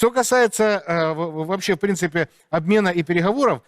Что касается э, вообще, в принципе, обмена и переговоров,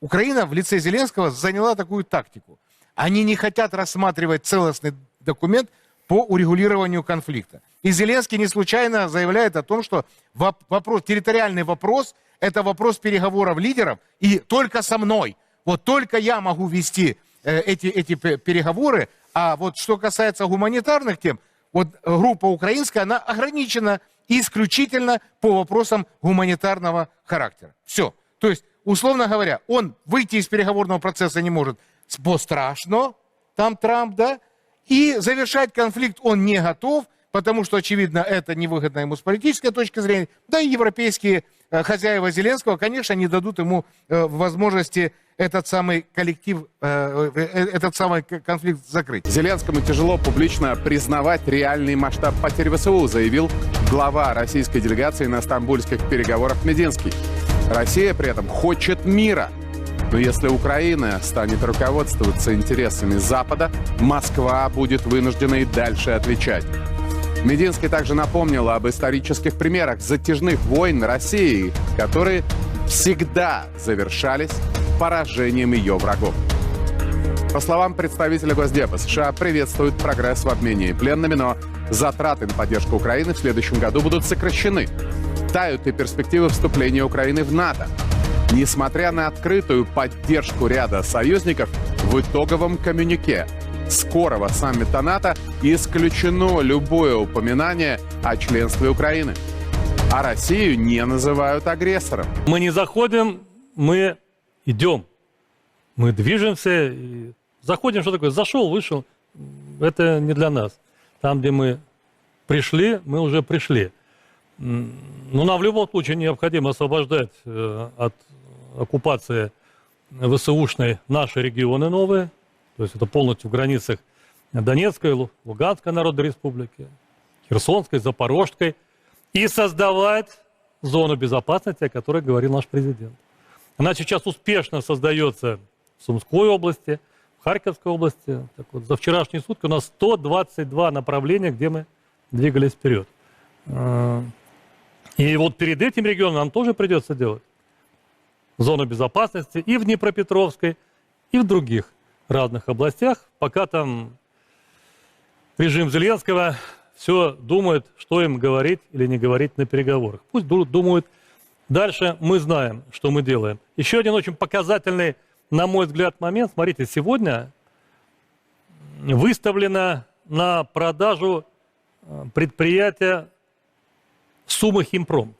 Украина в лице Зеленского заняла такую тактику. Они не хотят рассматривать целостный документ по урегулированию конфликта. И Зеленский не случайно заявляет о том, что воп- вопрос, территориальный вопрос – это вопрос переговоров лидеров, и только со мной. Вот только я могу вести э, эти, эти пе- переговоры. А вот что касается гуманитарных тем, вот группа украинская, она ограничена исключительно по вопросам гуманитарного характера. Все. То есть, условно говоря, он выйти из переговорного процесса не может, бо страшно, там Трамп, да, и завершать конфликт он не готов, потому что, очевидно, это невыгодно ему с политической точки зрения. Да и европейские э, хозяева Зеленского, конечно, не дадут ему э, возможности этот самый коллектив, э, этот самый конфликт закрыть. Зеленскому тяжело публично признавать реальный масштаб потерь ВСУ, заявил глава российской делегации на стамбульских переговорах Мединский. Россия при этом хочет мира. Но если Украина станет руководствоваться интересами Запада, Москва будет вынуждена и дальше отвечать. Мединский также напомнил об исторических примерах затяжных войн России, которые всегда завершались поражением ее врагов. По словам представителя Госдепа, США приветствуют прогресс в обмене пленными, но затраты на поддержку Украины в следующем году будут сокращены. Тают и перспективы вступления Украины в НАТО. Несмотря на открытую поддержку ряда союзников, в итоговом коммюнике скорого саммита НАТО исключено любое упоминание о членстве Украины. А Россию не называют агрессором. Мы не заходим, мы идем. Мы движемся. Заходим, что такое? Зашел, вышел. Это не для нас. Там, где мы пришли, мы уже пришли. Но нам в любом случае необходимо освобождать э, от оккупации ВСУшной наши регионы новые. То есть это полностью в границах Донецкой, Лу- Луганской Народной Республики, Херсонской, Запорожской. И создавать зону безопасности, о которой говорил наш президент. Она сейчас успешно создается в Сумской области, в Харьковской области. Так вот, за вчерашние сутки у нас 122 направления, где мы двигались вперед. А, И вот перед этим регионом нам тоже придется делать зону безопасности и в Днепропетровской, и в других разных областях, пока там режим Зеленского все думает, что им говорить или не говорить на переговорах. Пусть ду- думают. Дальше мы знаем, что мы делаем. Еще один очень показательный, на мой взгляд, момент. Смотрите, сегодня выставлено на продажу э, предприятие Сумма Химпром.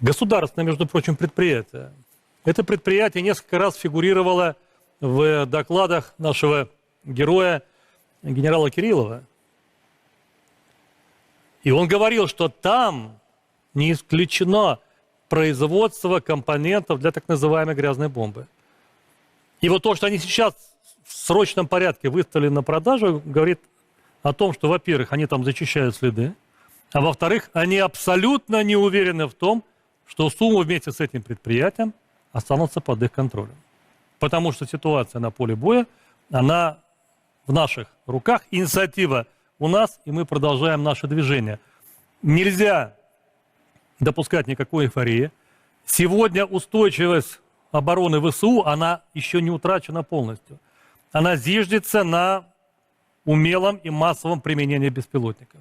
Государственное, между прочим, предприятие. Это предприятие несколько раз фигурировало в докладах нашего героя генерала Кириллова. И он говорил, что там не исключено производство компонентов для так называемой грязной бомбы. И вот то, что они сейчас в срочном порядке выставили на продажу, говорит о том, что, во-первых, они там зачищают следы, а во-вторых, они абсолютно не уверены в том, что сумма вместе с этим предприятием останутся под их контролем. Потому что ситуация на поле боя, она в наших руках, инициатива у нас, и мы продолжаем наше движение. Нельзя допускать никакой эйфории. Сегодня устойчивость обороны ВСУ, она еще не утрачена полностью. Она зиждется на умелом и массовом применении беспилотников.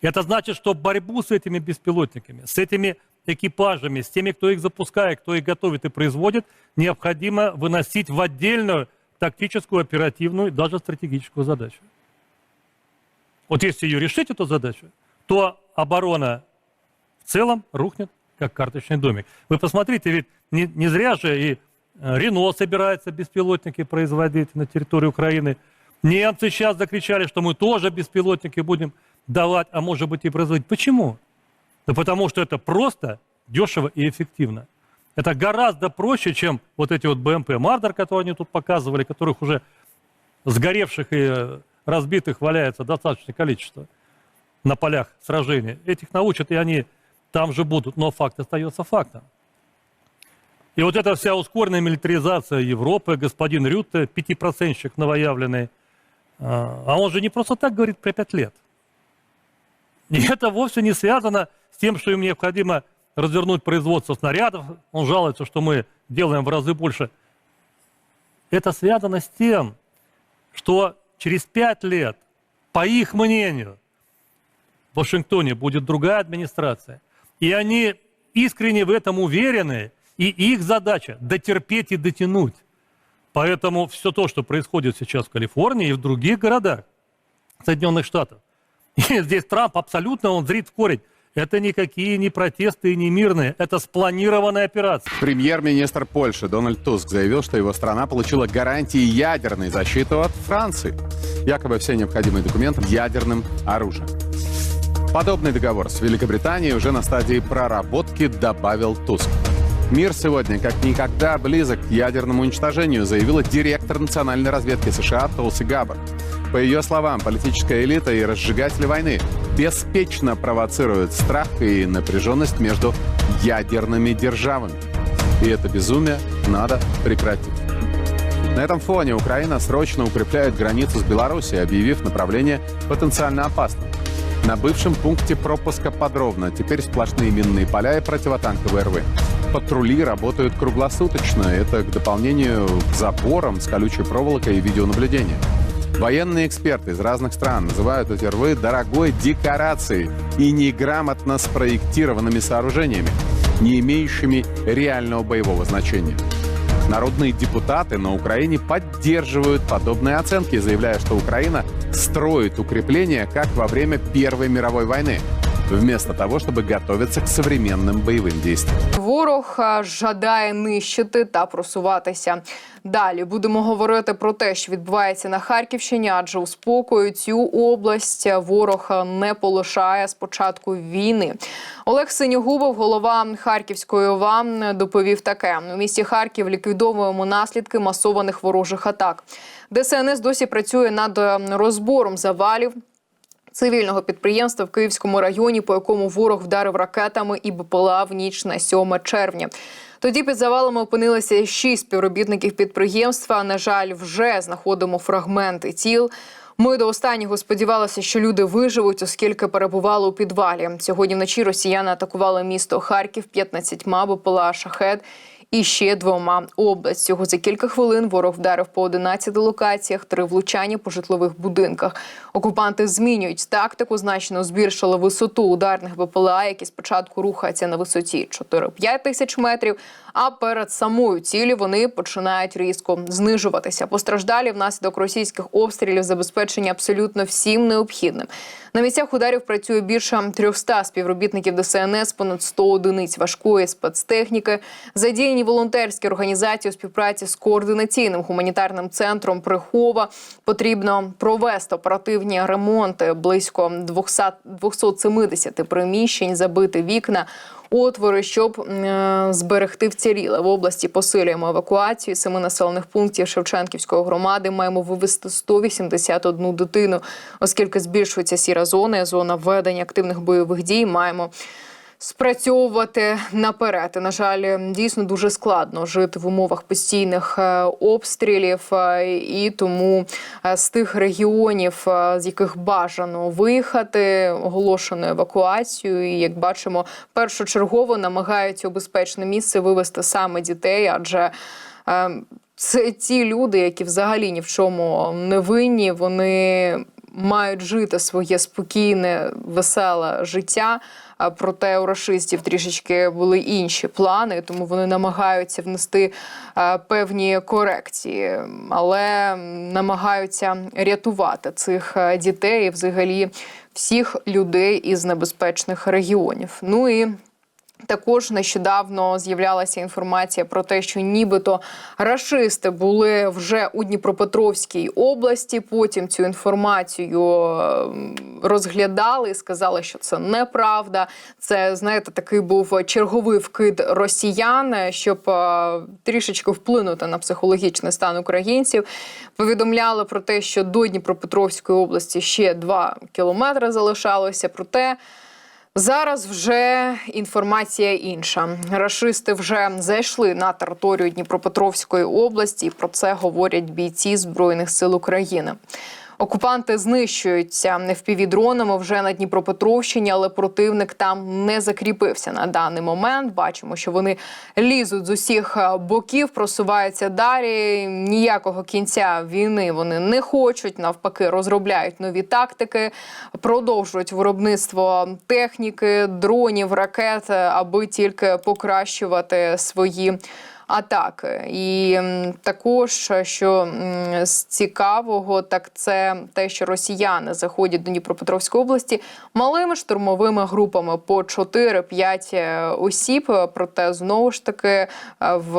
Это значит, что борьбу с этими беспилотниками, с этими экипажами, с теми, кто их запускает, кто их готовит и производит, необходимо выносить в отдельную тактическую, оперативную, даже стратегическую задачу. Вот если ее решить, эту задачу, то оборона в целом рухнет, как карточный домик. Вы посмотрите, ведь не, не зря же и э, Рено собирается беспилотники производить на территории Украины. Немцы сейчас закричали, что мы тоже беспилотники будем давать, а может быть и производить. Почему? Да потому что это просто, дешево и эффективно. Это гораздо проще, чем вот эти вот БМП Мардер, которые они тут показывали, которых уже сгоревших и э, разбитых валяется достаточное количество на полях сражений. Этих научат, и они там же будут. Но факт остается фактом. И вот эта вся ускоренная милитаризация Европы, господин Рютте, пятипроцентщик новоявленный, а а он же не просто так говорит про пять лет. И это вовсе не связано с тем, что им необходимо развернуть производство снарядов. Он жалуется, что мы делаем в разы больше. Это связано с тем, что через пять лет, по их мнению, в Вашингтоне будет другая администрация. И они искренне в этом уверены, и их задача дотерпеть и дотянуть. Поэтому все то, что происходит сейчас в Калифорнии и в других городах Соединенных Штатов, и здесь Трамп абсолютно, он зрит в корень. Это никакие не протесты и не мирные, это спланированная операция. Премьер-министр Польши Дональд Туск заявил, что его страна получила гарантии ядерной защиты от Франции. Якобы все необходимые документы ядерным оружием. Подобный договор с Великобританией уже на стадии проработки добавил Туск. Мир сегодня как никогда близок к ядерному уничтожению, заявила директор национальной разведки США Толси Габбар. По ее словам, политическая элита и разжигатели войны беспечно провоцируют страх и напряженность между ядерными державами. И это безумие надо прекратить. На этом фоне Украина срочно укрепляет границу с Белоруссией, объявив направление потенциально опасным. На бывшем пункте пропуска подробно. Теперь сплошные минные поля и противотанковые рвы. Патрули работают круглосуточно. Это к дополнению к заборам с колючей проволокой и видеонаблюдением. Военные эксперты из разных стран называют эти рвы дорогой декорацией и неграмотно спроектированными сооружениями, не имеющими реального боевого значения. Народные депутаты на Украине поддерживают подобные оценки, заявляя, что Украина строит укрепления, как во время Первой мировой войны, вместо того, чтобы готовиться к современным боевым действиям. Ворог а, жадає нищити та просуватися. Далі будемо говорити про те, що відбувається на Харківщині, адже у спокою цю область ворог не полишає з початку війни. Олег Синьогубов, голова Харківської ОВА, доповів таке: у місті Харків ліквідовуємо наслідки масованих ворожих атак. ДСНС досі працює над е, розбором завалів цивільного підприємства в Київському районі, по якому ворог вдарив ракетами і БПЛА в ніч на 7 червня. Тоді під завалами опинилися шість співробітників підприємства. На жаль, вже знаходимо фрагменти тіл. Ми до останнього сподівалися, що люди виживуть, оскільки перебували у підвалі. Сьогодні вночі росіяни атакували місто Харків 15 БПЛА «Шахет» і ще двома область. Всього за кілька хвилин ворог вдарив по 11 локаціях, три влучання по житлових будинках. Окупанти змінюють тактику, значно збільшили висоту ударних БПЛА, які спочатку рухаються на висоті 4-5 тисяч метрів. А перед самою цілі вони починають різко знижуватися. Постраждалі внаслідок російських обстрілів забезпечені абсолютно всім необхідним. На місцях ударів працює більше 300 співробітників ДСНС, понад 100 одиниць важкої спецтехніки. Задіяні волонтерські організації у співпраці з координаційним гуманітарним центром Прихова. Потрібно провести оперативні ремонти близько 200, 270 приміщень, забити вікна. Отвори, щоб е, зберегти вціліле в області. Посилюємо евакуацію семи населених пунктів Шевченківської громади. Маємо вивезти 181 дитину, оскільки збільшується сіра зона, зона ведення активних бойових дій. Маємо спрацьовувати наперед. І, на жаль, дійсно дуже складно жити в умовах постійних е, обстрілів, е, і тому е, з тих регіонів, з яких бажано виїхати, оголошено евакуацію. І як бачимо, першочергово намагаються у безпечне місце вивести саме дітей, адже це ті люди, які взагалі ні в чому не винні. Вони мають жити своє спокійне, веселе життя. Проте у рашистів трішечки були інші плани, тому вони намагаються внести певні корекції, але намагаються рятувати цих дітей і взагалі всіх людей із небезпечних регіонів. Ну і також нещодавно з'являлася інформація про те, що нібито рашисти були вже у Дніпропетровській області. Потім цю інформацію е, розглядали і сказали, що це неправда. Це знаєте, такий був черговий вкид росіян, щоб е, трішечки вплинути на психологічний стан українців. Повідомляли про те, що до Дніпропетровської області ще два кілометри залишалося. Проте Зараз вже інформація інша. Рашисти вже зайшли на територію Дніпропетровської області. і Про це говорять бійці збройних сил України. Окупанти знищуються FPV-дронами вже на Дніпропетровщині, але противник там не закріпився на даний момент. Бачимо, що вони лізуть з усіх е, боків, просуваються далі. Ніякого кінця війни вони не хочуть. Навпаки, розробляють нові тактики, продовжують виробництво техніки, дронів, ракет, аби тільки покращувати свої атаки. І також, що з цікавого, так це те, що росіяни заходять до Дніпропетровської області малими штурмовими групами по 4-5 е, осіб. Проте знову ж таки е, в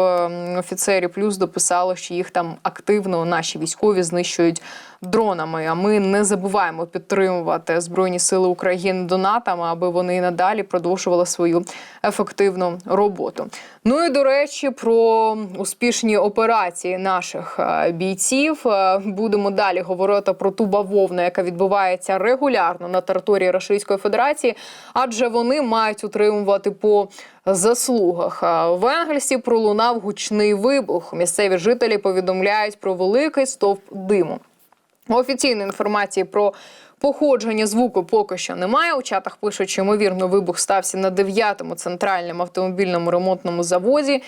офіцері плюс дописало, що їх там активно наші військові знищують дронами. А ми не забуваємо підтримувати Збройні Сили України донатами, аби вони надалі продовжували свою ефективну роботу. Ну і до речі, про успішні операції наших е, бійців Е, будемо далі говорити про ту бавовну, яка відбувається регулярно на території Російської Федерації, адже вони мають утримувати по заслугах. Е, В Енгельсі пролунав гучний вибух. Місцеві жителі повідомляють про великий стовп диму. Офіційної інформації про походження звуку поки що немає. У чатах пишуть, що ймовірно вибух стався на 9-му центральному автомобільному ремонтному заводі.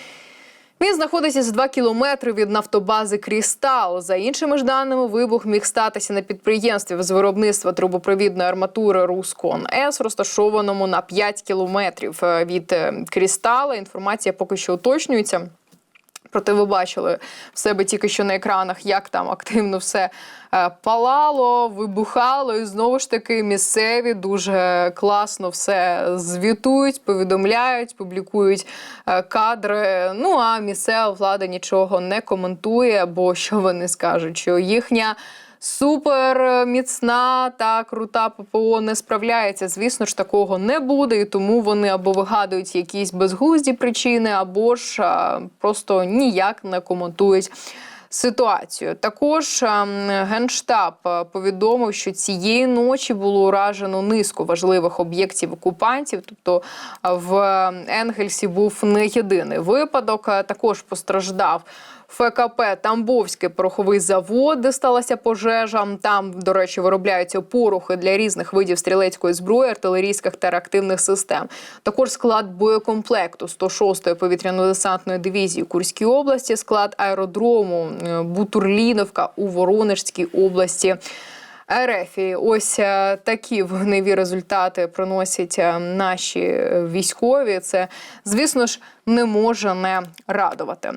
Він знаходиться за 2 кілометри від нафтобази Крістал. За іншими ж даними, вибух міг статися на підприємстві з виробництва трубопровідної арматури Рускон С, розташованому на 5 кілометрів е, від е, Крістала. Інформація поки що уточнюється. Проте ви бачили в себе тільки що на екранах, як там активно все е, палало, вибухало, і знову ж таки місцеві дуже класно все звітують, повідомляють, публікують е, кадри. Ну а місцева влада нічого не коментує, бо що вони скажуть, що їхня. Супер міцна та крута ППО не справляється. Звісно ж, такого не буде, і тому вони або вигадують якісь безглузді причини, або ж а, просто ніяк не коментують. Ситуацію також ем, генштаб е, повідомив, що цієї ночі було уражено низку важливих об'єктів окупантів. Тобто е, в Енгельсі був не єдиний випадок. Е, Також постраждав ФКП Тамбовський пороховий завод, де сталася пожежа. Там, до речі, виробляються порохи для різних видів стрілецької зброї, артилерійських та реактивних систем. Також склад боєкомплекту 106-ї повітряно-десантної дивізії Курській області, склад аеродрому е, Бутурліновка у Воронежській області. РФ. І ось е, такі вогневі результати приносять е, наші військові. Це, звісно ж, не може не радувати.